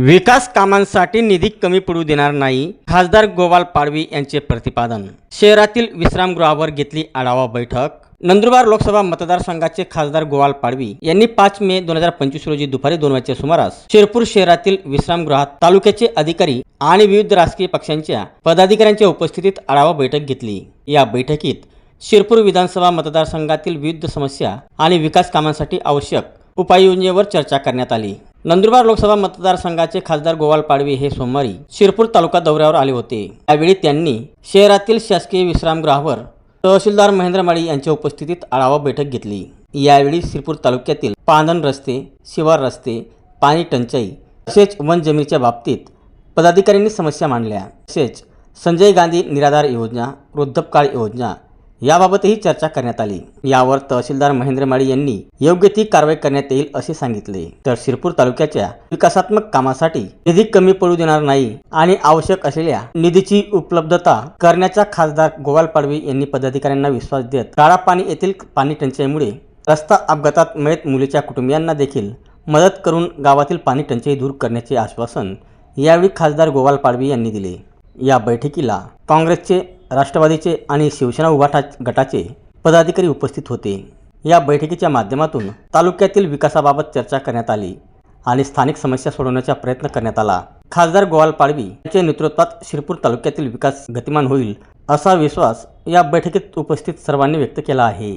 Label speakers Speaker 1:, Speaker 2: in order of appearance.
Speaker 1: विकास कामांसाठी निधी कमी पडू देणार नाही खासदार गोवाल पाडवी यांचे प्रतिपादन. शहरातील विश्रामगृहावर घेतली आढावा बैठक. नंदुरबार लोकसभा मतदारसंघाचे खासदार गोवाल पाडवी यांनी पाच मे दोन हजार पंचवीस रोजी दुपारी दोन वाजच्या सुमारास शिरपूर शहरातील विश्रामगृहात तालुक्याचे अधिकारी आणि विविध राजकीय पक्षांच्या पदाधिकाऱ्यांच्या उपस्थितीत आढावा बैठक घेतली. या बैठकीत शिरपूर विधानसभा मतदारसंघातील विविध समस्या आणि विकास कामांसाठी आवश्यक उपाययोजनेवर चर्चा करण्यात आली. नंदुरबार लोकसभा मतदारसंघाचे खासदार गोवाल पाडवी हे सोमवारी शिरपूर तालुका दौऱ्यावर आले होते. यावेळी त्यांनी शहरातील शासकीय विश्रामगृहावर तहसीलदार महेंद्र माळी यांच्या उपस्थितीत आढावा बैठक घेतली. यावेळी शिरपूर तालुक्यातील पांदण रस्ते शिवार रस्ते पाणी टंचाई तसेच वन जमिनीच्या बाबतीत पदाधिकाऱ्यांनी समस्या मांडल्या. तसेच संजय गांधी निराधार योजना वृद्धपकाळ योजना याबाबतही चर्चा करण्यात आली. यावर तहसीलदार महेंद्र माळी यांनी योग्य ती कारवाई करण्यात येईल असे सांगितले. तर शिरपूर तालुक्याच्या विकासात्मक कामासाठी निधी कमी पडू देणार नाही आणि आवश्यक असलेल्या निधीची उपलब्धता करण्याचा खासदार गोवाल पाडवी यांनी पदाधिकाऱ्यांना विश्वास देत काळा पाणी येथील पाणी टंचाईमुळे रस्ता अपघातात मयत मुलीच्या कुटुंबियांना देखील मदत करून गावातील पाणी टंचाई दूर करण्याचे आश्वासन यावेळी खासदार गोवाल पाडवी यांनी दिले. या बैठकीला काँग्रेसचे राष्ट्रवादीचे आणि शिवसेना उभाटा गटाचे पदाधिकारी उपस्थित होते. या बैठकीच्या माध्यमातून तालुक्यातील विकासाबाबत चर्चा करण्यात आली आणि स्थानिक समस्या सोडवण्याचा प्रयत्न करण्यात आला. खासदार गोवाल पाडवी यांच्या नेतृत्वात शिरपूर तालुक्यातील विकास गतिमान होईल असा विश्वास या बैठकीत उपस्थित सर्वांनी व्यक्त केला आहे.